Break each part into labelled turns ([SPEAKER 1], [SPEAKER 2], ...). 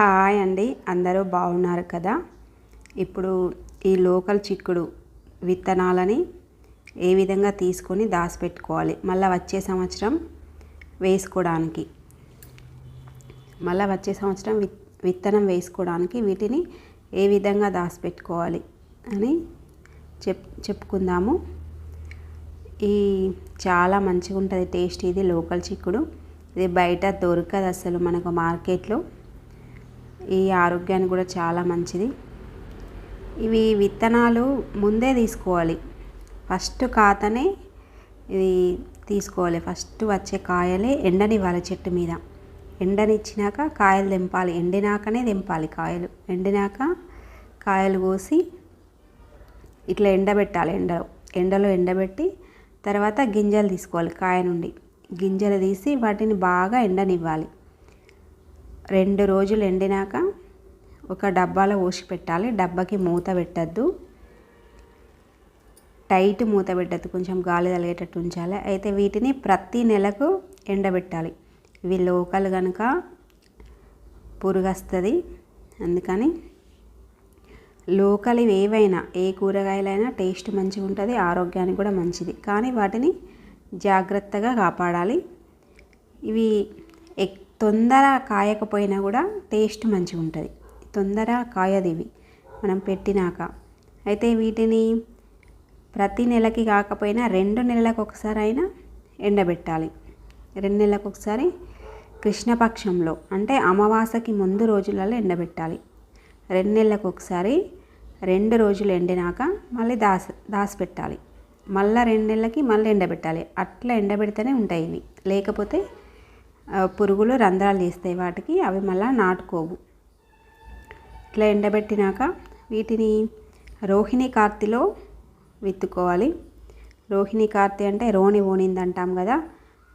[SPEAKER 1] Hi అండి. అందరూ బాగున్నారు కదా? ఇప్పుడు ఈ లోకల్ చిక్కుడు విత్తనాలని ఏ విధంగా తీసుకొని దాచిపెట్టుకోవాలి? మళ్ళీ వచ్చే సంవత్సరం వేసుకోవడానికి. మళ్ళీ వచ్చే సంవత్సరం విత్ విత్తనం వేసుకోవడానికి వీటిని ఏ విధంగా దాచిపెట్టుకోవాలి అని చెప్ చెప్పుకుందాము. ఈ చాలా మంచిగా ఉంటుంది టేస్ట్ ఇది లోకల్ చిక్కుడు. ఇది బయట దొరకదు అసలు మనకు మార్కెట్లో. ఈ ఆరోగ్యానికి కూడా చాలా మంచిది. ఇవి విత్తనాలు ముందే తీసుకోవాలి. ఫస్ట్ కాతనే ఇవి తీసుకోవాలి. ఫస్ట్ వచ్చే కాయలే ఎండనివ్వాలి చెట్టు మీద. ఎండనిచ్చినాక కాయలు తెంపాలి. ఎండినాకనే తెంపాలి కాయలు. ఎండినాక కాయలు కోసి ఇట్లా ఎండబెట్టాలి ఎండలో ఎండలో ఎండబెట్టి తర్వాత గింజలు తీసుకోవాలి కాయ నుండి. గింజలు తీసి వాటిని బాగా ఎండనివ్వాలి. రెండు రోజులు ఎండినాక ఒక డబ్బాలో పోసి పెట్టాలి. డబ్బాకి మూత పెట్టద్దు. టైట్ మూత పెట్టద్దు. కొంచెం గాలి తలిగేటట్టు ఉంచాలి. అయితే వీటిని ప్రతి నెలకు ఎండబెట్టాలి. ఇవి లోకల్ కనుక పురుగస్తుంది. అందుకని లోకల్ ఏవైనా ఏ కూరగాయలైనా టేస్ట్ మంచిగా ఉంటుంది ఆరోగ్యానికి కూడా మంచిది. కానీ వాటిని జాగ్రత్తగా కాపాడాలి. ఇవి తొందర కాయకపోయినా కూడా టేస్ట్ మంచిగా ఉంటుంది. తొందర కాయదివి మనం పెట్టినాక. అయితే వీటిని ప్రతి నెలకి కాకపోయినా రెండు నెలలకు ఒకసారి అయినా ఎండబెట్టాలి. రెండు నెలలకు ఒకసారి కృష్ణపక్షంలో అంటే అమావాసకి ముందు రోజులలో ఎండబెట్టాలి. రెండు నెలలకు ఒకసారి రెండు రోజులు ఎండినాక మళ్ళీ దాస దాసిపెట్టాలి. మళ్ళీ రెండు నెలలకి మళ్ళీ ఎండబెట్టాలి. అట్లా ఎండబెడితేనే ఉంటాయి ఇవి. లేకపోతే పురుగులు రంధ్రాలు తీస్తాయి వాటికి అవి మళ్ళీ నాటుకోవు. ఇట్లా ఎండబెట్టినాక వీటిని రోహిణి కార్తిలో విత్తుకోవాలి. రోహిణి కార్తి అంటే రోణి ఓనింది అంటాం కదా.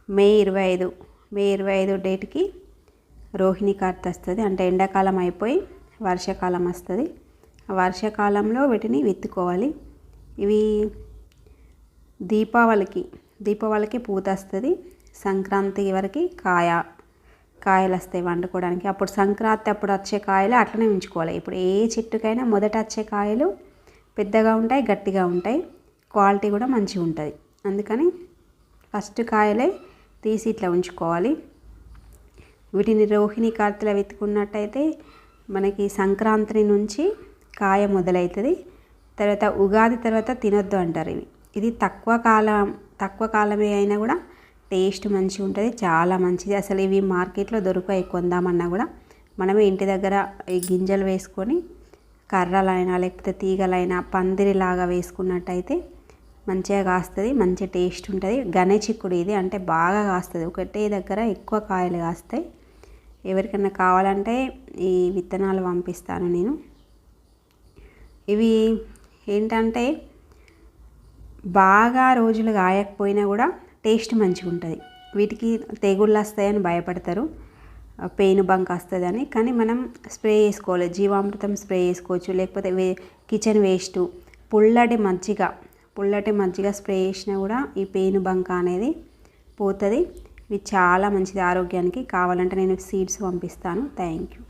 [SPEAKER 1] మే ఇరవై ఐదు మే ఇరవై ఐదు డేట్కి రోహిణి కార్తె వస్తుంది. అంటే ఎండాకాలం అయిపోయి వర్షాకాలం వస్తుంది. వర్షాకాలంలో వీటిని విత్తుకోవాలి. ఇవి దీపావళికి దీపావళికి పూత వస్తుంది సంక్రాంతి వరకు కాయ. కాయలు వస్తాయి వండుకోవడానికి. అప్పుడు సంక్రాంతి అప్పుడు వచ్చే కాయలు అట్లనే ఉంచుకోవాలి. ఇప్పుడు ఏ చెట్టుకైనా మొదట వచ్చే కాయలు పెద్దగా ఉంటాయి గట్టిగా ఉంటాయి. క్వాలిటీ కూడా మంచిగా ఉంటుంది. అందుకని ఫస్ట్ కాయలే తీసి ఇట్లా ఉంచుకోవాలి. వీటిని రోహిణి కార్తెల వెతుకున్నట్టయితే మనకి సంక్రాంతి నుంచి కాయ మొదలవుతుంది తర్వాత ఉగాది తర్వాత తినొద్దు అంటారు ఇవి. ఇది తక్కువ కాలం తక్కువ కాలమే అయినా కూడా టేస్ట్ మంచిగా ఉంటుంది చాలా మంచిది. అసలు ఇవి మార్కెట్లో దొరుకుతాయి కొందామన్నా కూడా. మనమే ఇంటి దగ్గర ఈ గింజలు వేసుకొని కర్రలైనా లేకపోతే తీగలైనా పందిరిలాగా వేసుకున్నట్టయితే మంచిగా కాస్తుంది మంచి టేస్ట్ ఉంటుంది. గనే చిక్కుడు ఇది అంటే బాగా కాస్తుంది. ఒకటే దగ్గర ఎక్కువ కాయలు కాస్తాయి. ఎవరికైనా కావాలంటే ఈ విత్తనాలు పంపిస్తాను నేను. ఇవి ఏంటంటే బాగా రోజులు కాయకపోయినా కూడా టేస్ట్ మంచిగా ఉంటుంది. వీటికి తెగుళ్ళు వస్తాయని భయపడతారు. పెయిన్ బంక్ వస్తుందని. కానీ మనం స్ప్రే చేసుకోవాలి. జీవామృతం స్ప్రే చేసుకోవచ్చు. లేకపోతే వే కిచెన్ వేస్ట్ పుల్లటి మజ్జిగ పుల్లటి మజ్జిగ స్ప్రే చేసినా కూడా ఈ పెయిన్ బంక్ అనేది పోతుంది. ఇది చాలా మంచిది ఆరోగ్యానికి. కావాలంటే నేను సీడ్స్ పంపిస్తాను. Thank you.